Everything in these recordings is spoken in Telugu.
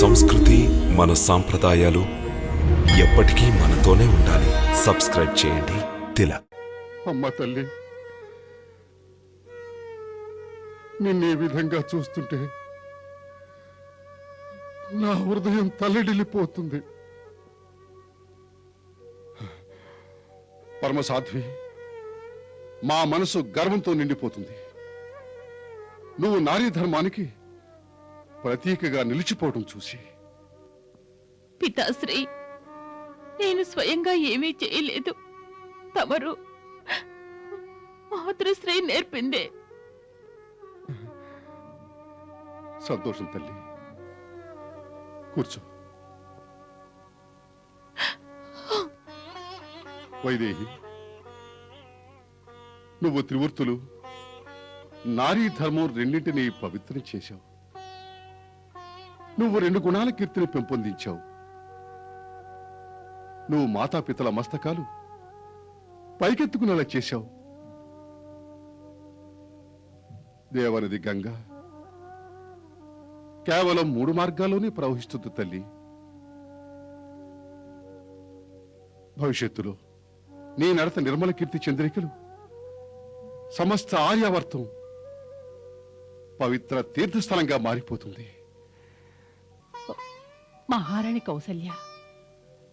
సంస్కృతి మన సాంప్రదాయాలు ఎప్పటికీ మనతోనే ఉండాలి. సబ్స్క్రైబ్ చేయండి. తిలక్ అమ్మ తల్లి నిన్నే విధంగా చూస్తుంటే నా హృదయం తల్లడిల్లిపోతుంది పరమసాధ్వి మా మనసు గర్వంతో నిండిపోతుంది. నువ్వు నారీ ధర్మానికి ప్రతీకగా నిలిచిపోవడం చూసి. పితాశ్రీ నేను స్వయంగా ఏమీ చేయలేదు. తమరు మాతృశ్రీ నేర్పిందే. సంతోషం తల్లి. కూర్చో. వైదేహి నువ్వు త్రిమూర్తులు నారీ ధర్మం రెండింటినీ పవిత్రం చేశావు. నువ్వు రెండు గుణాల కీర్తిని పెంపొందించావు. నువ్వు మాతాపితల మస్తకాలు పైకెత్తుకునేలా చేశావు. దేవనది గంగా కేవలం మూడు మార్గాల్లోనే ప్రవహిస్తుంది తల్లి. భవిష్యత్తులో నీ నడత నిర్మల కీర్తి చంద్రికలు సమస్త ఆర్యావర్తం పవిత్ర తీర్థస్థలంగా మారిపోతుంది. మహారాణి కౌసల్య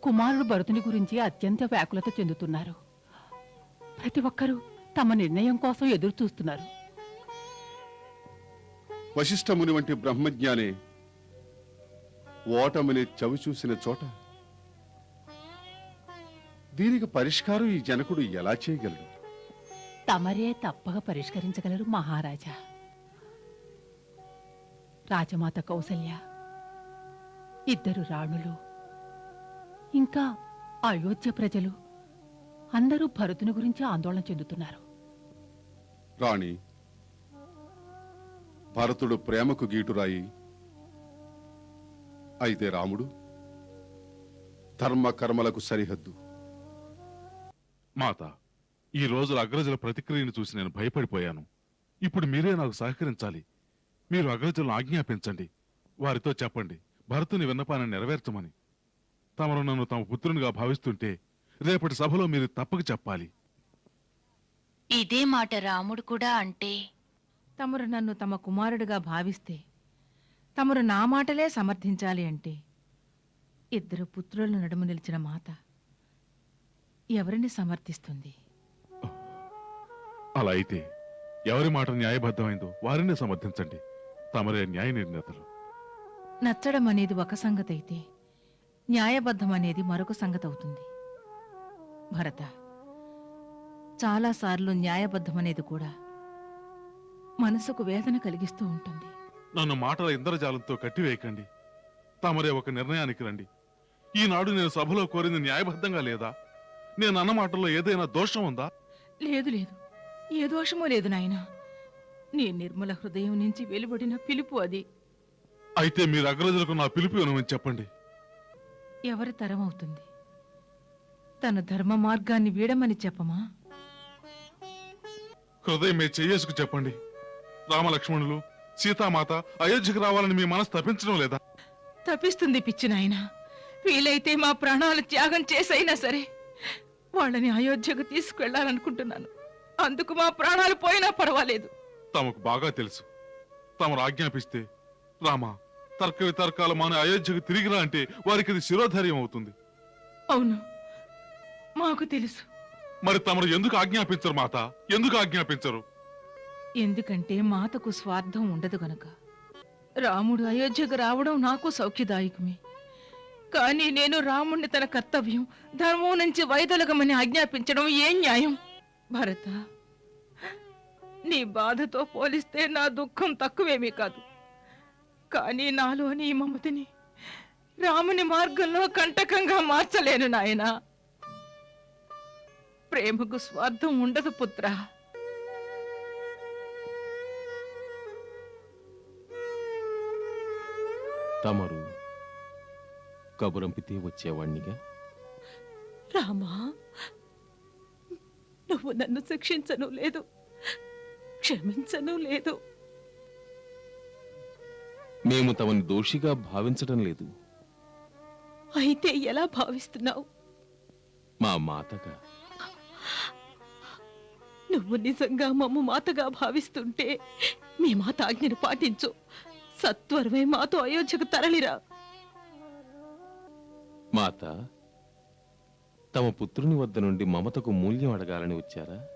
కుమారుడు భరతుని గురించి అత్యంత వ్యాకులత చెందుతున్నారు. ప్రతి ఒక్కరూ తమ నిర్ణయం కోసం ఎదురు చూస్తున్నారు. వశిష్ఠ ముని వంటి బ్రహ్మజ్ఞానే ఓటమిని చవి చూసిన చోట దీనికి పరిష్కారం ఈ జనకుడు ఎలా చేయగలడు? తమరే తప్పక పరిష్కరించగలరు మహారాజా. రాజమాత కౌసల్య ఇద్దరు రాణులు ఇంకా అయోధ్య ప్రజలు అందరూ భరతుని గురించి ఆందోళన చెందుతున్నారు. రాణి భరతుడు ప్రేమకు గీటురాయి. అయితే రాముడు ధర్మ కర్మలకు సరిహద్దు. మాత ఈ రోజుల అగ్రజుల ప్రతిక్రియను చూసి నేను భయపడిపోయాను. ఇప్పుడు మీరే నాకు సహకరించాలి. మీరు అగ్రజులను ఆజ్ఞాపించండి. వారితో చెప్పండి. భరతుని విన్నపాన్ని నెరవేర్చమని. తమరు నన్ను తమ పుత్రునిగా భావిస్తుంటే రేపటి సభలో మీరు తప్పక చెప్పాలి. ఇదే మాట రాముడు కూడా అంటే? తమరు నన్ను తమ కుమారుడిగా భావిస్తే తమరు నా మాటలే సమర్థించాలి అంటే? ఇద్దరు పుత్రుల నడుము నిలిచిన మాత ఎవరిని సమర్థిస్తుంది? అలా అయితే ఎవరి మాట న్యాయబద్ధమైందో వారినే సమర్థించండి. తమరే న్యాయ నిర్ణేతలు. నచ్చడం అనేది ఒక సంగతి అయితే న్యాయబద్ధం అనేది మరొక సంగతి అవుతుంది భరత చాలాసార్లు న్యాయబద్ధం అనేది కూడా మనసుకు వేదన కలిగిస్తూ ఉంటుంది. నన్ను మాటల ఇంద్రజాలంతో కట్టివేయకండి. తమరే ఒక నిర్ణయానికి రండి. ఈనాడు నేను సభలో కోరింది న్యాయబద్ధంగా లేదా? నేను అన్న మాటల్లో ఏదైనా దోషం ఉందా? లేదు లేదు. ఏ దోషమో లేదు నాయనా. నీ నిర్మల హృదయం నుంచి వెలువడిన పిలుపు అది. అయితే మీరు అగ్రజులకు నా పిలుపు ఇవ్వమని చెప్పండి? ఎవరి తరం అవుతుంది? తన ధర్మ మార్గాన్ని వీడమని చెప్పమా? హృదయం మీద చెయ్యేసుకు చెప్పండి. రామలక్ష్మణులు సీతామాత అయోధ్యకు రావాలని మీ మనసు తప్పించడం లేదా? తప్పిస్తుంది పిచ్చి నాయన. వీలైతే మా ప్రాణాలు త్యాగం చేసైనా సరే వాళ్ళని అయోధ్యకు తీసుకువెళ్ళాలనుకుంటున్నాను అందుకు మా ప్రాణాలు పోయినా పర్వాలేదు. తమకు బాగా తెలుసు. తమరు ఆజ్ఞాపిస్తే రామా తర్క వితర్కాలు మాని అయోధ్యకు తిరిగిరా అంటే వారికి అది శిరోధైర్యం అవుతుంది. అవును మాకు తెలుసు. మరి తమరు ఎందుకు ఆజ్ఞాపించరు మాత? ఎందుకు ఆజ్ఞాపించరు? ఎందుకంటే మాతకు స్వార్థం ఉండదు గనక. రాముడు అయోధ్యకు రావడం నాకు సౌఖ్యదాయకమే. కానీ నేను రాముణ్ణి తన కర్తవ్యం ధర్మం నుంచి వైదొలగమని ఆజ్ఞాపించడం ఏం న్యాయం? భరత నీ బాధతో పోలిస్తే నా దుఃఖం తక్కువేమీ కాదు. కానీ నాలోని ఈ మమతిని రాముని మార్గంలో కంటకంగా మార్చలేను నాయనా. ప్రేమకు స్వార్థం ఉండదు పుత్రా. తమరు కబురంపితే వచ్చేవాణ్ణిగా? రామా నువ్వు నన్ను శిక్షించను లేదు క్షమించను లేదు. మేము తమని దోషిగా భావించటం లేదు. అయితే ఎలా భావిస్తున్నావు? మా మాతగా. నువ్వు నిజంగా మమ్మ మాతగా భావిస్తుంటే మీ మాత ఆజ్ఞను పాటించు. సత్వరమే మాతో అయోధ్యకు తరలిరా. మాత తమ పుత్రుని వద్ద నుండి మమతకు మూల్యం అడగాలని వచ్చారా?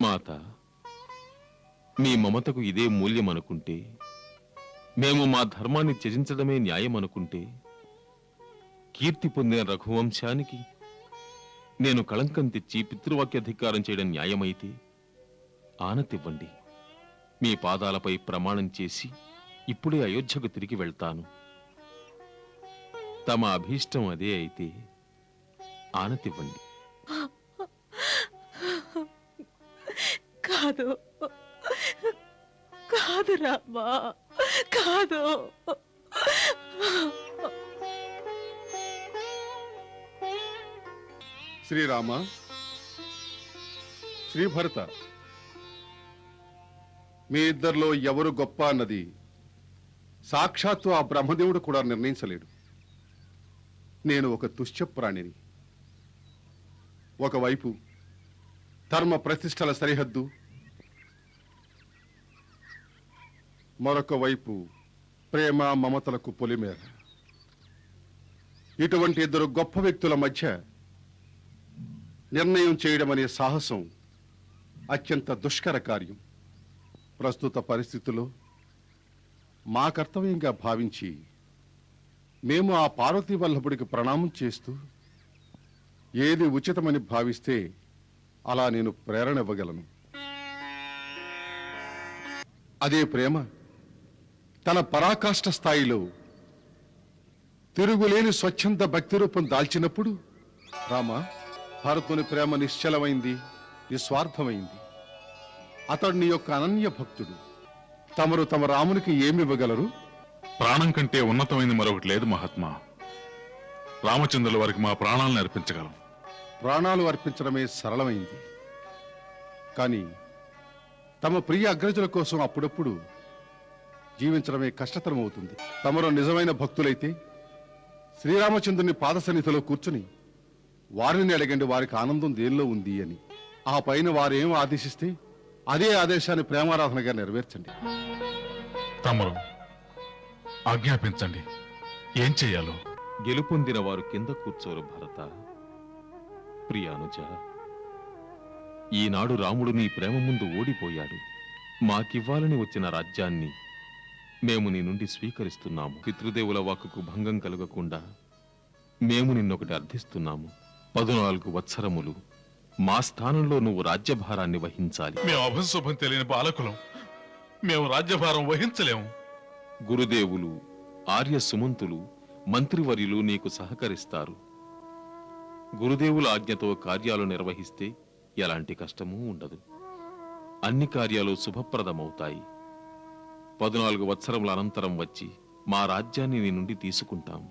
మాత మీ మమతకు ఇదే మూల్యం అనుకుంటే మేము మా ధర్మాన్ని త్యజించడమే న్యాయం అనుకుంటే కీర్తి పొందిన రఘువంశానికి నేను కళంకం తెచ్చి పితృవాక్యాధికారం చేయడం న్యాయమైతే ఆనతివ్వండి. మీ పాదాలపై ప్రమాణం చేసి ఇప్పుడే అయోధ్యకు తిరిగి వెళ్తాను. తమ అభీష్టం అదే అయితే ఆనతివ్వండి. కాదు. కాదు రామా కాదు. శ్రీరామ శ్రీభరత మీ ఇద్దరిలో ఎవరు గొప్ప అన్నది సాక్షాత్తు ఆ బ్రహ్మదేవుడు కూడా నిర్ణయించలేడు. నేను ఒక తుష్య ప్రాణిని ఒకవైపు ధర్మ ప్రతిష్టల సరిహద్దు మరొక వైపు ప్రేమ మమతలకు పొలిమేర. ఇటువంటి ఇద్దరు గొప్ప వ్యక్తుల మధ్య నిర్ణయం చేయడం అనే సాహసం అత్యంత దుష్కర కార్యం. ప్రస్తుత పరిస్థితుల్లో మా కర్తవ్యంగా భావించి మేము ఆ పార్వతీ వల్లభుడికి ప్రణామం చేస్తూ ఏది ఉచితమని భావిస్తే అలా నేను ప్రేరణ ఇవ్వగలను. అదే ప్రేమ తన పరాకాష్ఠ స్థాయిలో తిరుగులేని స్వచ్ఛంద భక్తి రూపం దాల్చినప్పుడు రామా భరతుని ప్రేమ నిశ్చలమైంది నిస్వార్థమైంది. అతడు నీ యొక్క అనన్య భక్తుడు. తమరు తమ రామునికి ఏమి ఇవ్వగలరు ప్రాణం కంటే ఉన్నతమైనది మరొకటి లేదు మహాత్మా. రామచంద్రుల వారికి మా ప్రాణాలను అర్పించగలం. ప్రాణాలు అర్పించడమే సరళమైంది. కానీ తమ ప్రియ అగ్రజుల కోసం అప్పుడప్పుడు జీవించడమే కష్టతరం అవుతుంది తమరు నిజమైన భక్తులైతే శ్రీరామచంద్రుని పాద సన్నిధిలో కూర్చుని వారిని అడగండి వారికి ఆనందం దేనిలో ఉంది అని. ఆ పైన వారేం ఆదేశిస్తే అదే ఆదేశాన్ని ప్రేమారాధనగా నెరవేర్చండి. తమరు ఆజ్ఞాపించండి. ఏం చెయ్యాలో గెలుపొందిన వారు కింద కూర్చోరు భరత. ప్రియానుజ ఈనాడు రాముడు నీ ప్రేమ ముందు ఓడిపోయాడు. మాకివ్వాలని వచ్చిన రాజ్యాన్ని మేము నీ నుండి స్వీకరిస్తున్నాము. పితృదేవుల వాక్కుకు భంగం కలగకుండా మేము నిన్నొకటి అర్థిస్తున్నాము. పదునాలుగు వత్సరములు మా స్థానంలో నువ్వు రాజ్యభారాన్ని వహించాలి. మేము అభశుభం తెలియని బాలకులం. మేము రాజ్యభారం వహించలేము. గురుదేవులు ఆర్య సుమంతులు మంత్రివర్యులు నీకు సహకరిస్తారు. గురుదేవుల ఆజ్ఞతో కార్యాలు నిర్వహిస్తే ఎలాంటి కష్టమూ ఉండదు. అన్ని కార్యాలు శుభప్రదమవుతాయి. పద్నాలుగు వత్సరముల అనంతరం వచ్చి మా రాజ్యాన్ని నీ నుండి తీసుకుంటాం.